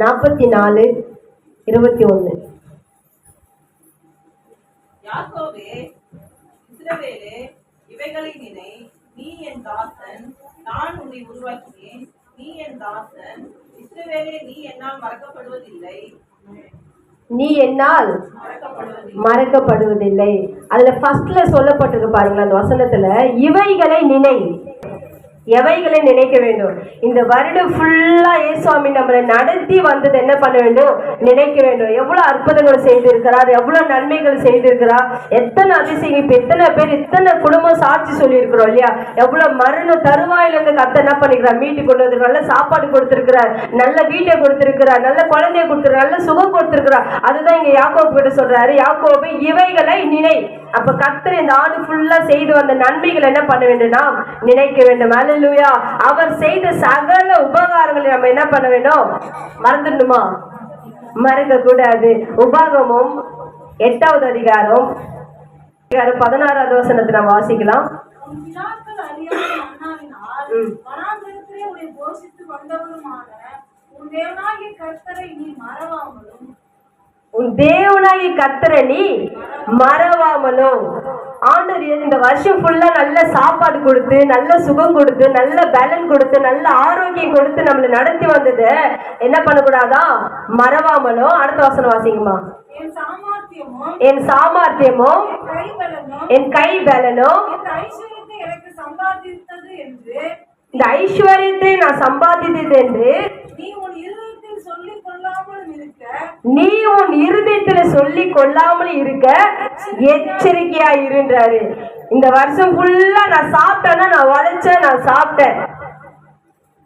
நாற்பத்தி நாலு இருபத்தி ஒன்று இஸ்ரவேலே இவைகளை நினை நீ என் தாசன் நான் உன்னை உருவாக்கினேன். நீ என் தாசன் இஸ்ரவேலே நீ என்னால் மறக்கப்படுவதில்லை. நீ என்னால் மறக்கப்படுவதில்லை. அதுல ஃபர்ஸ்ட்ல சொல்லப்பட்டிருக்கு பாருங்களேன் அந்த வசனத்துல இவைகளை நினை. எவைகளை நினைக்க வேண்டும்? இந்த வருடம் ஃபுல்லா ஏசுவாமி நம்மளை நடத்தி வந்தது என்ன பண்ண வேண்டும்? நினைக்க வேண்டும். எவ்வளவு அற்புதங்கள் செய்திருக்கிறார் எவ்வளவு நன்மைகள் செய்திருக்கிறார். எத்தனை அதிசயம் இப்ப எத்தனை பேர் இத்தனை குடும்பம் சாட்சி சொல்லியிருக்கிறோம் இல்லையா? எவ்வளவு மரண தருவாயில இருந்து கத்த என்ன பண்ணிக்கிறார்? மீட்டு கொண்டு வந்து நல்ல சாப்பாடு கொடுத்திருக்கிறார். நல்ல வீட்டை கொடுத்திருக்கிறார். நல்ல குழந்தைய கொடுத்திருக்கிறார். நல்ல சுகம் கொடுத்திருக்கிறார். அதுதான் இங்க யாக்கோபு கிட்ட சொல்றாரு. யாக்கோபு இவைகளை நினை. அப்ப கர்த்தர் இந்த ஆண்டு ஃபுல்லா செய்து வந்த நன்மைகள் என்ன பண்ண வேண்டும் நாம் நினைக்க வேண்டும். அல்லேலூயா அவர் செய்த சகல உபகாரங்களை நம்ம என்ன பண்ண வேண்டும்? மறந்துடணுமா? மறக்க கூடாது உபாகமும் எட்டாவது அதிகாரம் அதிகாரம் பதினாறாவது வசனத்தை நம்ம வாசிக்கலாம். வனாந்திரத்திலே போஷித்து வந்தவருமான உன் தேவனாகிய கர்த்தரை நீ மறவாமலும் உன் கர்த்தரை நீ மறவாமலும் ஆண்டவர் இந்த வருஷம் ஃபுல்லா நல்ல சாப்பாடு கொடுத்து நல்ல சுகம் கொடுத்து நல்ல பலன் கொடுத்து நல்ல ஆரோக்கியம் கொடுத்து நம்மளை நடத்தி வந்தது என்ன பண்ணக்கூடாதா? மறவாமலும் அடுத்த வசனம் வாசிக்குமா என் சாமர்த்தியமும் என் கை என்று இந்த ஐஸ்வர்யத்தை நான் சம்பாதித்தது என்று நீ உன் இருதயத்தில் இருதயத்துல சொல்லி கொள்ளாமல் இருக்க எச்சரிக்கையா இருன்றாரு. இந்த வருஷம் ஃபுல்லா நான் சாப்பிட்டேன்னா நான் உழைச்சேன் நான் சாப்பிட்டேன்.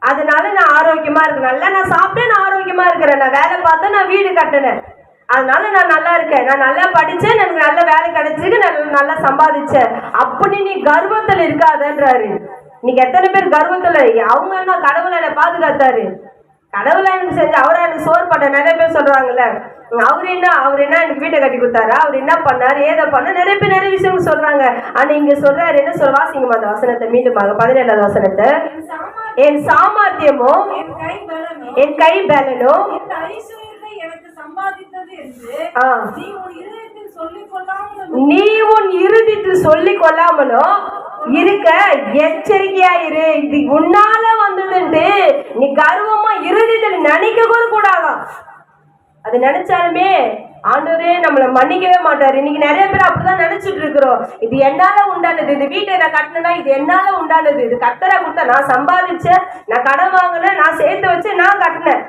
அதனால நான் ஆரோக்கியமா இருக்கேன் நல்லா நான் சாப்பிட்டேன் நான் ஆரோக்கியமா இருக்கிறேன். நான் வேலை பார்த்தேன் நான் வீடு கட்டினேன். அதனால நான் நல்லா இருக்கேன். நான் நல்லா படிச்சேன் எனக்கு நல்ல வேலை கிடைச்சிருக்கு நான் நல்லா சம்பாதிச்சேன். அப்படி நீ கர்வத்தில் இருக்காதன்றாரு. இன்னைக்கு எத்தனை பேர் கர்வத்தில்? அவங்க என்ன கடவுளை என்னை பாதுகாத்தாரு? கடவுளா எனக்கு செஞ்சு அவரா எனக்கு சோறு போட்ட நிறைய பேர் சொல்றாங்கல்ல. அவர் என்ன அவர் என்ன எனக்கு வீட்டை கட்டி கொடுத்தாரா? அவர் என்ன பண்ணாரு? ஏதை பண்ண. நிறைய பேர் நிறைய விஷயம் சொல்றாங்க. ஆனா இங்க சொல்றாரு என்ன சொல்ற வாசிங்கம்மா அந்த வசனத்தை மீண்டுமாக பதினேழாவது வசனத்தை. என் சாமர்த்தியம் என் சாமர்த்தியமும் என் கை ஐஸ்வர்யத்தை எனக்கு சம்பாதித்தது என்று நீ உன் இறுதிட்டு சொல்லி கொள்ளாமலோ இருக்க எச்சரிக்கையா இரு இது உன்னால வந்ததுன்ட்டு நீ கர்வமா இறுதியில் நினைக்க கூட கூடாதான் அது நினைச்சாலுமே ஆண்டவரே நம்மளை மன்னிக்கவே மாட்டாரு. இன்னைக்கு நிறைய பேர் அப்படிதான் நினைச்சிட்டு இருக்கிறோம். இது என்னால உண்டானது. இது வீட்டை நான் கட்டினா இது என்னால உண்டானது. இது கத்தரை கொடுத்தா நான் சம்பாதிச்சேன் நான் கடன் வாங்கினேன் நான் சேர்த்து வச்சு நான் கட்டினேன்.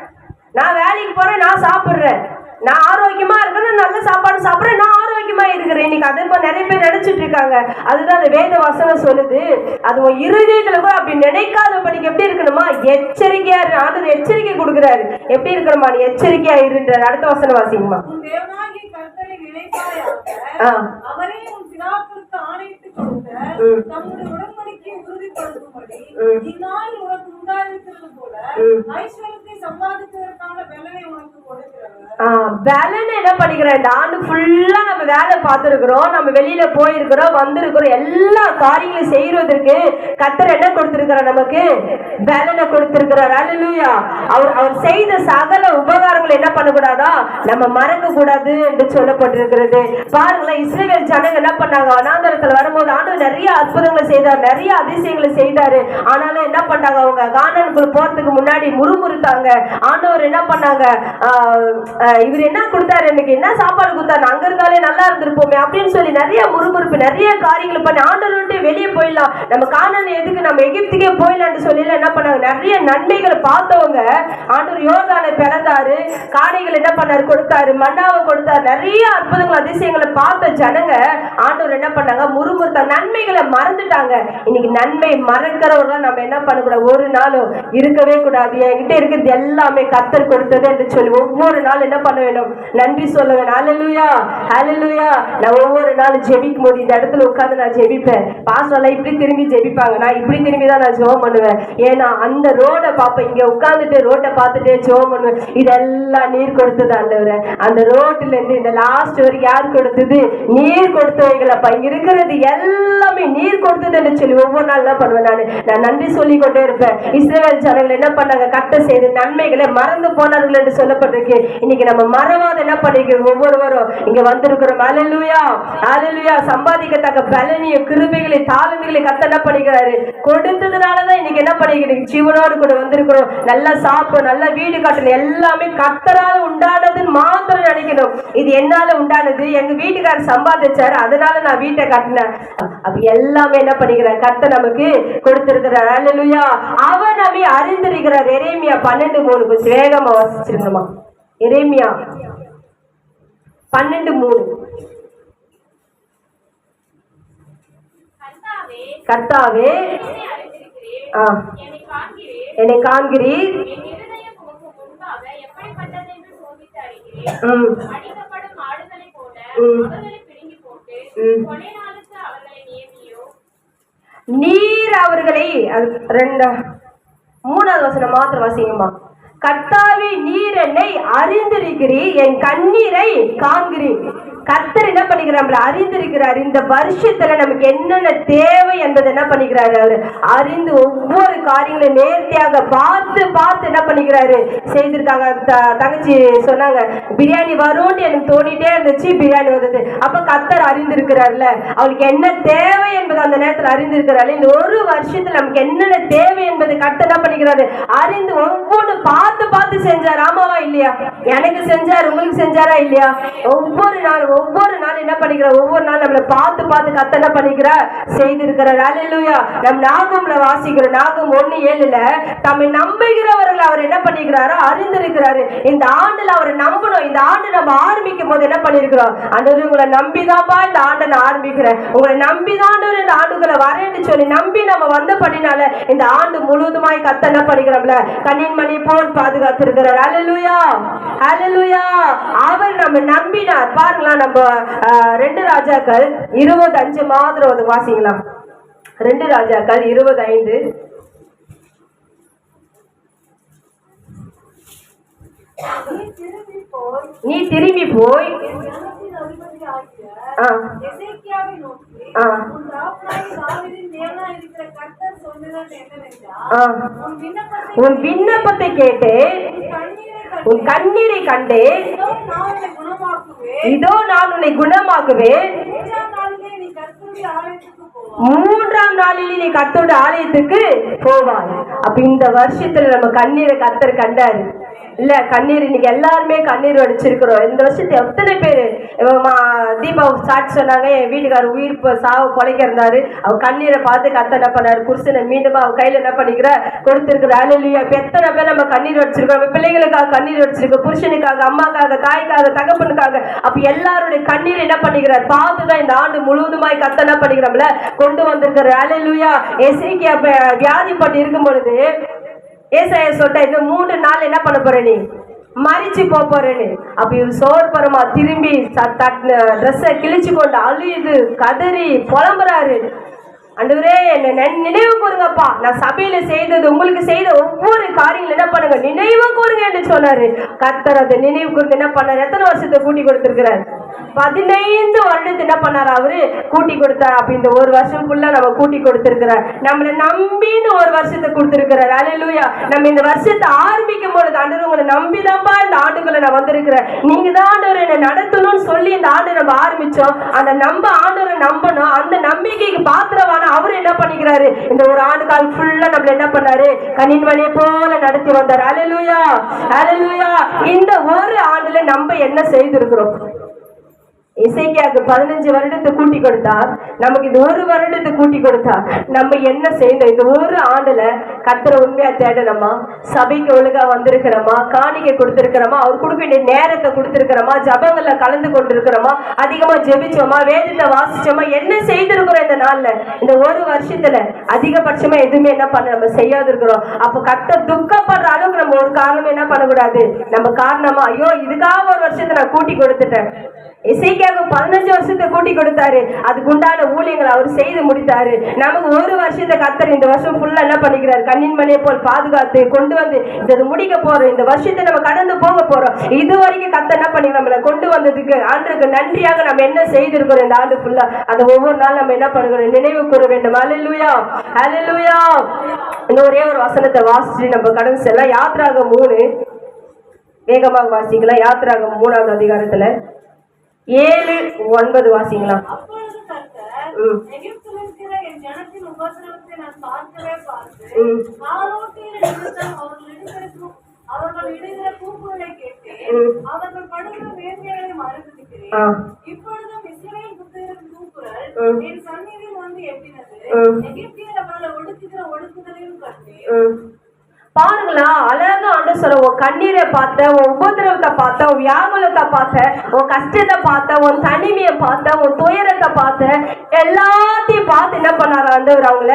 நான் வேலைக்கு போறேன் நான் சாப்பிட்றேன். நான் ஆரோக்கியமா இருக்கிறேன் நல்ல சாப்பாடு சாப்பிடுறேன் நான் ஆரோக்கியமா இருக்கிறேன். இன்னைக்கு அதே மாதிரி நிறைய பேர் நினைச்சிட்டு இருக்காங்க. அதுதான் அந்த வேத வசனம் சொல்லுது. அது உன் இருதயத்துல கூட அப்படி நினைக்காதபடிக்கு எப்படி இருக்கணுமா? எச்சரிக்கையா ஆண்டவர் எச்சரிக்கை கொடுக்குறாரு. எப்படி இருக்கணுமா? நீ எச்சரிக்கையா இருன்றாரு அடுத்த வசனம் வாசிங்கம்மா. அவரே உன் பிதாக்களுக்கு ஆணையிட்டு கொடுத்த ம். தம்முடைய உடன்படிக்கையை உறுதிப்படுத்தும்படி. இந்நாள் உனக்கு உண்டாயிருக்கிறது போல ம். ஐஸ்வர்யத்தை சம்பாதிப்பதற்கான ஆ, வேலைன்னு என்ன பண்ணிக்கிறேன் இந்த ஆண்டு ஃபுல்லாக நம்ம வேலை பார்த்துருக்குறோம். நம்ம வெளியில் போயிருக்கிறோம் வந்திருக்கிறோம். எல்லா காரியங்களும் செய்கிறதற்கு கத்தர் என்ன கொடுத்திருக்கிறார் நமக்கு? வேலனை கொடுத்திருக்கிறார். அல்லேலூயா அவர் அவர் செய்த சகல உபகாரங்களை என்ன பண்ணக்கூடாதா? நம்ம மறக்க கூடாது என்று சொல்லப்பட்டிருக்கிறது. பாருங்களேன் இஸ்ரேல் ஜனங்க என்ன பண்ணாங்க? அனாந்தரத்தில் வரும்போது ஆண்டு நிறைய அற்புதங்களை செய்தார் நிறைய அதிசயங்களை செய்தாரு. ஆனாலும் என்ன பண்ணாங்க அவங்க கானானுக்குள்ள போறதுக்கு முன்னாடி முறுமுறுத்தாங்க. ஆண்டவர் என்ன பண்ணாங்க? இவர் என்ன கொடுத்தாரு? எனக்கு என்ன சாப்பாடு கொடுத்தாரு? அங்க இருந்தாலே நல்லா இருந்திருப்போமே அப்படின்னு சொல்லி நிறைய முறுமுறுப்பு நிறைய காரியங்கள் பண்ணி ஆண்டவர் வெளியே போயிடலாம். நம்ம காணான எதுக்கு நம்ம எகிப்துக்கே போயிடலாம்னு சொல்லி என்ன பண்ணாங்க? நிறைய நன்மைகளை பார்த்தவங்க ஆண்டவர் யோர்தானை பிறந்தாரு காடைகள் என்ன பண்ணாரு? கொடுத்தாரு. மண்ணாவை கொடுத்தாரு. நிறைய அற்புதங்கள் அதிசயங்களை பார்த்த ஜனங்க ஆண்டவர் என்ன பண்ணாங்க? முறுமுறுத்த நன்மைகளை மறந்துட்டாங்க. இன்னைக்கு நன்மை மறக்கிறவர்கள் நம்ம என்ன பண்ணக்கூடாது? ஒரு நாளும் இருக்கவே கூடாது. என்கிட்ட இருக்கிறது எல்லாமே கத்தர் கொடுத்தது என்று சொல்லி ஒவ்வொரு நாள் என்ன என்ன பண்ண வேண்டும்? நன்றி சொல்ல வேண்டும் ஹalleluya ஹalleluya நான் ஒவ்வொரு நாள் ஜெபிக்கும் போது இந்த இடத்துல உட்காந்து நான் ஜெபிப்பேன். பாஸ்டர்லாம் இப்படி திரும்பி ஜெபிப்பாங்க. நான் இப்படி திரும்பி தான் நான் ஜெபம் பண்ணுவேன். ஏன்னா அந்த ரோடை பார்ப்பேன் இங்க உட்காந்துட்டு ரோட்டை பார்த்துட்டே ஜெபம் பண்ணுவேன். இதெல்லாம் நீர் கொடுத்தது ஆண்டவரே. அந்த ரோட்ல இருந்து இந்த லாஸ்ட் வரைக்கும் யார் கொடுத்தது? நீர் கொடுத்தவைகளப்பா இங்க இருக்கிறது எல்லாமே நீர் கொடுத்ததுன்னு சொல்லி ஒவ்வொரு நாள் என்ன பண்ணுவேன் நான். நான் நன்றி சொல்லி கொண்டே இருப்பேன். இஸ்ரேல் ஜனங்கள் என்ன பண்ணாங்க? கட்ட செய்து நன்மைகளை மறந்து போனார்கள் என்று சொல்லப்பட்டிருக்கு. இன்னைக்கு நம்ம மறவாத என்ன பண்ணிருக்கிறோம் ஒவ்வொருவரும்? இங்க வந்திருக்கிறோம். அலலுயா அலலுயா சம்பாதிக்கத்தக்க பலனிய கிருமிகளை தாழ்மைகளை கத்த என்ன பண்ணிக்கிறாரு? கொடுத்ததுனாலதான் இன்னைக்கு என்ன பண்ணிக்கிறீங்க ஜீவனோடு கூட வந்திருக்கிறோம். நல்லா சாப்பிடும் நல்லா வீடு கட்டணும் எல்லாமே கத்தரால உண்டானதுன்னு மாத்திரம் நினைக்கணும். இது என்னால உண்டானது? எங்க வீட்டுக்காரர் சம்பாதிச்சாரு. அதனால நான் வீட்டை கட்டினேன். அப்ப எல்லாமே என்ன பண்ணிக்கிறார்? கத்த நமக்கு கொடுத்திருக்கிறார். அலலுயா அவர் நம்மை அறிந்திருக்கிறார். எரேமியா பன்னெண்டு மூணு கொஞ்சம் வேகமா வாசிச்சிருங்கம்மா எரேமியா பன்னெண்டு மூணு. கர்த்தாவே என்னை காண்கிறீர். நீர் அவர்களை ரெண்டு மூணாவது வசனம் மாத்திரம் வாசிங்கம்மா கர்த்தாவே நீர் என்னை அறிந்திருக்கிறீர் என் கண்ணீரை காண்கிறீர் கர்த்தர் என்ன பண்ணிக்கிறார்? நம்மள அறிந்திருக்கிறார். இந்த வருஷத்துல நமக்கு என்னென்ன தேவை என்பதை என்ன பண்ணிக்கிறாரு அவரு? அறிந்து ஒவ்வொரு காரியங்களும் நேர்த்தியாக பார்த்து பார்த்து என்ன பண்ணிக்கிறாரு? செய்திருக்காங்க. த- தங்கச்சி சொன்னாங்க பிரியாணி வரும்னு எனக்கு தோணிட்டே இருந்துச்சு பிரியாணி வந்தது. அப்ப கர்த்தர் அறிந்திருக்கிறார்ல அவளுக்கு என்ன தேவை என்பது அந்த நேரத்தில் அறிந்திருக்கிறாரு இந்த ஒரு வருஷத்துல நமக்கு என்னென்ன தேவை என்பது கர்த்தர் என்ன பண்ணிக்கிறாரு? அறிந்து ஒவ்வொன்று பார்த்து பார்த்து பார்த்து செஞ்சார். ஆமாவா இல்லையா? எனக்கு செஞ்சார் உங்களுக்கு செஞ்சாரா இல்லையா? ஒவ்வொரு நாள் ஒவ்வொரு நாள் என்ன பண்ணிக்கிற? ஒவ்வொரு நாள் நம்மளை பார்த்து பார்த்து கத்த என்ன பண்ணிக்கிற? செய்திருக்கிறார். அல்லேலூயா நம் நாகம்ல வாசிக்கிறோம். நாகம் ஒண்ணு ஏழுல தம்மை நம்புகிறவர்கள் அவர் என்ன பண்ணிக்கிறாரோ அறிந்திருக்கிறாரு. இந்த ஆண்டுல அவரை நம்பணும். இந்த ஆண்டு நம்ம ஆரம்பிக்கும் போது என்ன பண்ணிருக்கிறோம்? ஆண்டவர் உங்களை நம்பிதான்ப்பா இந்த ஆண்டை நான் ஆரம்பிக்கிறேன். உங்களை நம்பிதான் இந்த ஆண்டுகளை வரேன்னு சொல்லி நம்பி நம்ம வந்த பண்ணினால இந்த ஆண்டு முழுவதுமாய் கத்த என்ன பண்ணிக்கிறோம்ல? கண்ணின் மணி போல் பாதுகாத்திருக்கிறார். அலலுயா அலலுயா அவர் நம்ம நம்பினார். பாருங்களா நம்ம ரெண்டு ராஜாக்கள் இருபது அஞ்சு மாதிரி வந்து வாசிங்களா? ரெண்டு ராஜாக்கள் இருபது ஐந்து. நீ திரும்பி போய். உன் விண்ணப்பத்தை கேட்டு உன் கண்ணீரை கண்டு இதோ நான் உன்னை குணமாக்குவேன். மூன்றாம் நாளில் நீ கத்தோட ஆலயத்துக்கு போவாங்க அப்ப இந்த வருஷத்துல நம்ம கண்ணீரை கத்தர் கண்டாரு. இல்ல கண்ணீர் இன்னைக்கு எல்லாருமே கண்ணீர் வடிச்சிருக்கிறோம். இந்த வருஷத்துல எத்தனை பேர்? தீபா சாட்சி சொன்னாங்க என் வீட்டுக்காரர் உயிர் சாவ சாவு இருந்தாரு. அவர் கண்ணீரை பார்த்து கத்த என்ன பண்ணாரு? புருஷனை மீண்டும் அவர் கையில என்ன பண்ணிக்கிற? கொடுத்திருக்கிற இல்லையா இப்ப எத்தனை பேர் நம்ம கண்ணீர் வடிச்சிருக்கோம் நம்ம பிள்ளைகளுக்காக கண்ணீர் வடிச்சிருக்கோம். புருஷனுக்காக அம்மாக்காக தாய்க்காக தகப்பனுக்காக. அப்ப எல்லாருடைய கண்ணீர் என்ன பண்ணிக்கிறார்? பார்த்துதான் இந்த ஆண்டு முழுவதுமாய் கத்த என்ன பண்ணிக்கிறோம்ல? கொண்டு வந்திருக்கிற அலையிலுயா எசைக்கியா வியாதிப்பட்டு இருக்கும் பொழுது ஏசாய சொல்லிட்ட இந்த மூன்று நாள் என்ன பண்ண போற நீ? மறிச்சு போக போறேன்னு. அப்ப இவர் சோர்பரமா திரும்பி ட்ரெஸ்ஸை கிழிச்சு கொண்டு அழுது கதறி புலம்புறாரு. அண்டவரே என்ன நினைவு கூறுங்கப்பா. நான் சபையில செய்தது உங்களுக்கு செய்த ஒவ்வொரு காரியங்களும் என்ன பண்ணுங்க? நினைவு கூறுங்க என்று சொன்னாரு. கர்த்தர் அதை நினைவு கூர்ந்து என்ன பண்ணாரு? எத்தனை வருஷத்தை கூட்டி கொடுத்துருக்கிறார்? பதினைந்து வருடத்து என்ன பண்ணாரு அவரு? கூட்டி கொடுத்தார். அப்ப இந்த ஒரு வருஷம் ஃபுல்லா நம்ம கூட்டி கொடுத்துருக்கிறார். நம்மளை நம்பின்னு ஒரு வருஷத்தை கொடுத்துருக்கிறார். அலையிலூயா நம்ம இந்த வருஷத்தை ஆரம்பிக்கும் பொழுது ஆண்டு உங்களை நம்பிதான்ப்பா இந்த ஆண்டுகளை நான் வந்திருக்கிறேன். நீங்க தான் ஆண்டவர் என்னை நடத்தணும்னு சொல்லி இந்த ஆண்டு நம்ம ஆரம்பிச்சோம். அந்த நம்ப ஆண்டவரை நம்பணும். அந்த நம்பிக்கைக்கு பாத்திரமான அவர் என்ன பண்ணிக்கிறாரு? இந்த ஒரு ஆண்டு கால் ஃபுல்லா நம்மள என்ன பண்ணாரு? கண்ணின் மணியை போல நடத்தி வந்தார். அலலுயா அலலுயா இந்த ஒரு ஆண்டுல நம்ம என்ன செய்திருக்கிறோம்? இசைக்கியாக்கு பதினஞ்சு வருடத்தை கூட்டி கொடுத்தா நமக்கு இது ஒரு வருடத்தை கூட்டி கொடுத்தா நம்ம என்ன செய்யணும் இந்த ஒரு ஆண்டுல கத்திர உண்மையா தேடணுமா? சபைக்கு ஒழுங்கா வந்திருக்கிறோமா? காணிக்கை கொடுத்திருக்கிறோமா? அவர் கொடுக்க வேண்டிய நேரத்தை கொடுத்திருக்கிறோமா? ஜபங்கள்ல கலந்து கொண்டிருக்கிறோமா? அதிகமா ஜெபிச்சோமா? வேதத்தை வாசிச்சோமா? என்ன செய்திருக்கிறோம் இந்த நாள்ல? இந்த ஒரு வருஷத்துல அதிகபட்சமா எதுவுமே என்ன பண்ண நம்ம செய்யாது இருக்கிறோம் அப்ப கத்த துக்கப்படுற அளவுக்கு நம்ம ஒரு காரணம் என்ன பண்ணக்கூடாது? நம்ம காரணமா ஐயோ இதுக்காக ஒரு வருஷத்தை நான் கூட்டி கொடுத்துட்டேன். இசைக்காக பதினஞ்சு வருஷத்தை கூட்டி கொடுத்தாரு. அதுக்குண்டான ஊழியங்களை அவர் செய்து முடித்தாரு. நமக்கு ஒரு வருஷத்தை கத்தர் இந்த வருஷம் ஃபுல்லா என்ன பண்ணிக்கிறாரு? கண்ணின் மலையை போல் பாதுகாத்து கொண்டு வந்து இது முடிக்க போறோம். இந்த வருஷத்தை நம்ம கடந்து போக போறோம். இது வரைக்கும் கத்த என்ன பண்ணி நம்மளை கொண்டு வந்ததுக்கு ஆண்டுக்கு நன்றியாக நம்ம என்ன செய்திருக்கிறோம் இந்த ஆண்டு ஃபுல்லா அந்த ஒவ்வொரு நாள் நம்ம என்ன பண்ணுகிறோம்? நினைவு கூற வேண்டும். அலலுயா அலலுயா இந்த ஒரே ஒரு வசனத்தை வாசிச்சு நம்ம கடன் செல்லாம் யாத்ராக மூணு. வேகமாக வாசிக்கலாம். யாத்ராக மூணாவது அதிகாரத்துல. ஏழு ஒன்பது நிமித்தம் அவர்கள் இடுகிற கூப்புகளை கேட்டேன் ம். அவர்கள் படுகிற வேதனைகளை மறந்திருக்கிறேன் ஆ. இப்பொழுதும் புத்திரரின் கூக்குரல் ம். என் சந்நிதியில் வந்து எட்டினது. எகிப்தியர் அவர்களை ஒடுக்குகிற ஒடுக்குதலையும் கண்டேன் ம். பாருங்களா அழகா ஆண்டு சொல்ல உன் கண்ணீரை பார்த்த உன் உபதிரவத்தை பார்த்த உன் வியாகுலத்தை பார்த்த உன் கஷ்டத்தை பார்த்த உன் தனிமையை பார்த்த உன் துயரத்தை பார்த்த எல்லாத்தையும் பார்த்து என்ன பண்ணாரு ஆண்டவர் அவங்கள?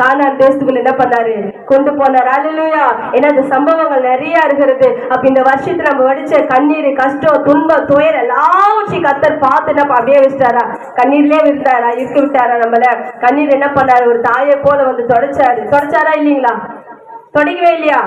கானான் தேசத்துக்குள்ள என்ன பண்ணாரு? கொண்டு போனார். அல்லேலூயா ஏன்னா இந்த சம்பவங்கள் நிறைய இருக்கிறது. அப்ப இந்த வருஷத்துல நம்ம வடிச்ச கண்ணீர் கஷ்டம் துன்பம் துயரம் எல்லாவற்றையும் கத்தர் பார்த்து என்ன அப்படியே வச்சிட்டாரா? கண்ணீர்லயே விட்டாரா? இருக்க விட்டாரா நம்மள? கண்ணீர் என்ன பண்ணாரு? ஒரு தாயை போல வந்து தொடச்சாரு. தொடச்சாரா இல்லைங்களா? தொடங்கவே இல்லையா?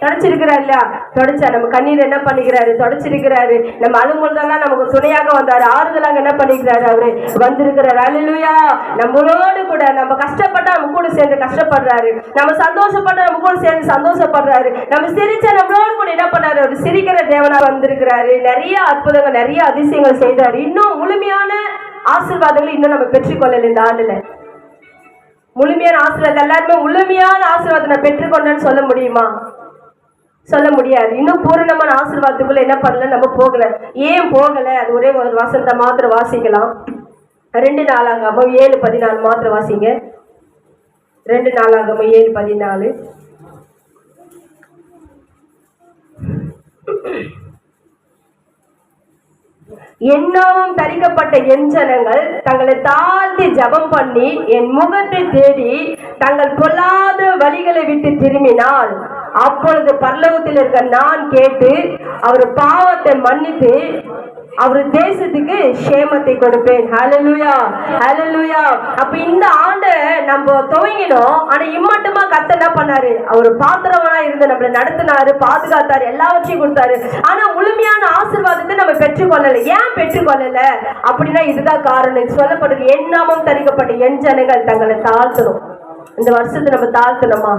தொடச்சிருக்கிறார் இல்லையா? தொடச்சா நம்ம கண்ணீர் என்ன பண்ணிக்கிறாரு? தொடச்சிருக்கிறாரு. நம்ம அழும்பொழுதெல்லாம் நமக்கு துணையாக வந்தாரு. ஆறுதலாக என்ன பண்ணிக்கிறாரு அவரு? வந்திருக்கிறாரு. அல்லேலூயா நம்மளோடு கூட நம்ம கஷ்டப்பட்டா நம்ம கூட சேர்ந்து கஷ்டப்படுறாரு. நம்ம சந்தோஷப்பட்டா நம்ம கூட சேர்ந்து சந்தோஷப்படுறாரு. நம்ம சிரிச்சா நம்மளோடு கூட என்ன பண்ணாரு? அவர் சிரிக்கிற தேவனா வந்திருக்கிறாரு. நிறைய அற்புதங்கள் நிறைய அதிசயங்கள் செய்தாரு. இன்னும் முழுமையான ஆசீர்வாதங்களை இன்னும் நம்ம பெற்றுக்கொள்ளல இந்த ஆண்டுல. முழுமையான ஆசீர்வாதம் எல்லாருமே முழுமையான ஆசீர்வாதத்தை நான் பெற்றுக்கொண்டேன்னு சொல்ல முடியுமா? சொல்ல முடியாது. இன்னும் பூரணமான ஆசீர்வாதத்துக்குள்ள என்ன பண்ணல? நம்ம போகல. ஏன் போகல? அது ஒரே ஒரு வசனத்தை மாத்திரம் வாசிக்கலாம். ரெண்டு நாளாகாம ஏழு பதினாலு மாத்திரம் வாசிங்க. ரெண்டு நாளாகாம ஏழு பதினாலு. என்னாவும் தரிக்கப்பட்ட என் ஜனங்கள் தங்களை தாழ்த்தி ஜபம் பண்ணி என் முகத்தை தேடி தங்கள் பொல்லாத வழிகளை விட்டு திரும்பினால் அப்பொழுது பல்லவத்தில் இருக்க நான் கேட்டு அவர் பாவத்தை மன்னித்து அவர் தேசத்துக்கு சேமத்தை கொடுப்பேன். ஹலலுயா ஹலலுயா அப்ப இந்த நம்ம துவங்கினோம் ஆனா இம்மட்டுமா கத்த என்ன பண்ணாரு? அவர் பாத்திரவனா இருந்து நம்மள நடத்தினாரு பாதுகாத்தாரு எல்லாவற்றையும் கொடுத்தாரு. ஆனா முழுமையான ஆசீர்வாதத்தை நம்ம பெற்றுக்கொள்ளல. ஏன் பெற்றுக்கொள்ளல? அப்படின்னா இதுதான் காரணம். சொல்லப்படுது என் நாமம் தரிக்கப்பட்ட என் ஜனங்கள் தங்களை தாழ்த்தணும். இந்த வருஷத்தை நம்ம தாழ்த்தணுமா?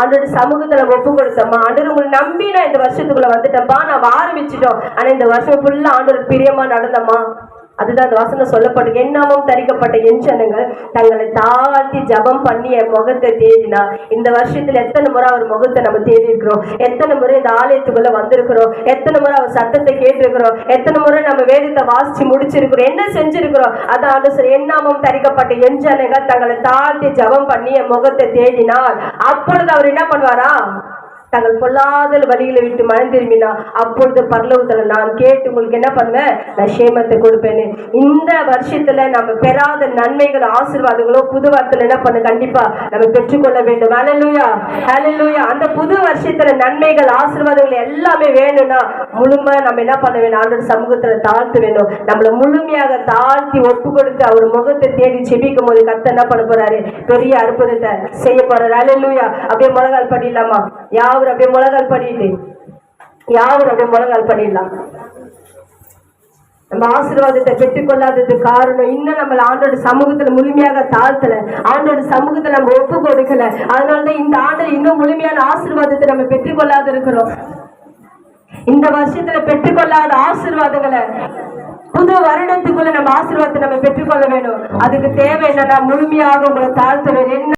ஆண்டோட சமூகத்தை நம்ம ஒப்பு கொடுத்தோமா? ஆண்டவர் உங்களை நம்பி நான் இந்த வருஷத்துக்குள்ள வந்துட்டேன்ப்பா நான் ஆரம்பிச்சிட்டோம். ஆனா இந்த வருஷம் ஃபுல்லா ஆண்டவர் பிரியமா நடந்தம்மா அதுதான் அந்த வாசனை சொல்லப்பட்டு எண்ணாமம் தரிக்கப்பட்ட என் ஜனங்கள் தங்களை தாழ்த்தி ஜெபம் பண்ணி என் முகத்தை தேடினா இந்த வருஷத்துல எத்தனை முறை அவர் முகத்தை நம்ம தேடி இருக்கிறோம் எத்தனை முறை இந்த ஆலயத்துக்குள்ள வந்திருக்கிறோம்? எத்தனை முறை அவர் சத்தத்தை கேட்டிருக்கிறோம்? எத்தனை முறை நம்ம வேதத்தை வாசிச்சு முடிச்சிருக்கிறோம்? என்ன செஞ்சிருக்கிறோம்? அதான் ஆண்டு சொல்லி தரிக்கப்பட்ட என் ஜனங்கள் தங்களை தாழ்த்தி ஜெபம் பண்ணி என் முகத்தை தேடினால் அப்பொழுது அவர் என்ன பண்ணுவாரா? தங்கள் பொல்லாத வழியில விட்டு மனம் திரும்பினா அப்பொழுது பரலோகத்துல நான் கேட்டு உங்களுக்கு என்ன பண்ணுவேன்? நான் சேமத்தை கொடுப்பேன்னு இந்த வருஷத்துல நம்ம பெறாத நன்மைகள் ஆசீர்வாதங்களோ புது வருஷத்துல என்ன பண்ண? கண்டிப்பா நம்ம பெற்றுக்கொள்ள வேண்டும். ஹalleluya ஹalleluya அந்த புது வருஷத்துல நன்மைகள் ஆசீர்வாதங்கள் எல்லாமே வேணும்னா முழுமை நம்ம என்ன பண்ண வேணும் ஆண்டோட சமூகத்துல தாழ்த்து வேணும் நம்மள முழுமையாக தாழ்த்தி ஒப்பு கொடுத்து அவர் முகத்தை தேடி செபிக்கும் போது கத்த என்ன பண்ண போறாரு? பெரிய அற்புதத்தை செய்ய போறாரு. ஹalleluya அப்படியே முழங்கால் பண்ணிடலாமா யாவர் அப்படியே முழங்கால் பண்ணிட்டு. யாவர் அப்படியே முழங்கால் பண்ணிடலாம்? நம்ம ஆசீர்வாதத்தை பெற்றுக்கொள்ளாதது காரணம் இன்னும் நம்மள ஆண்டோட சமூகத்துல முழுமையாக தாழ்த்தல. ஆண்டோட சமூகத்தை நம்ம ஒப்பு கொடுக்கல. அதனாலதான் இந்த ஆண்டு இன்னும் முழுமையான ஆசீர்வாதத்தை நம்ம பெற்றுக்கொள்ளாத இருக்கிறோம். இந்த வருஷத்துல பெற்றுக்கொள்ளாத ஆசீர்வாதங்களை புது வருடத்துக்குள்ள நம்ம ஆசீர்வாதத்தை நம்ம பெற்றுக்கொள்ள வேணும். அதுக்கு தேவை என்னன்னா முழுமையாக உங்களை தாழ்த்த வேண்டும் என்ன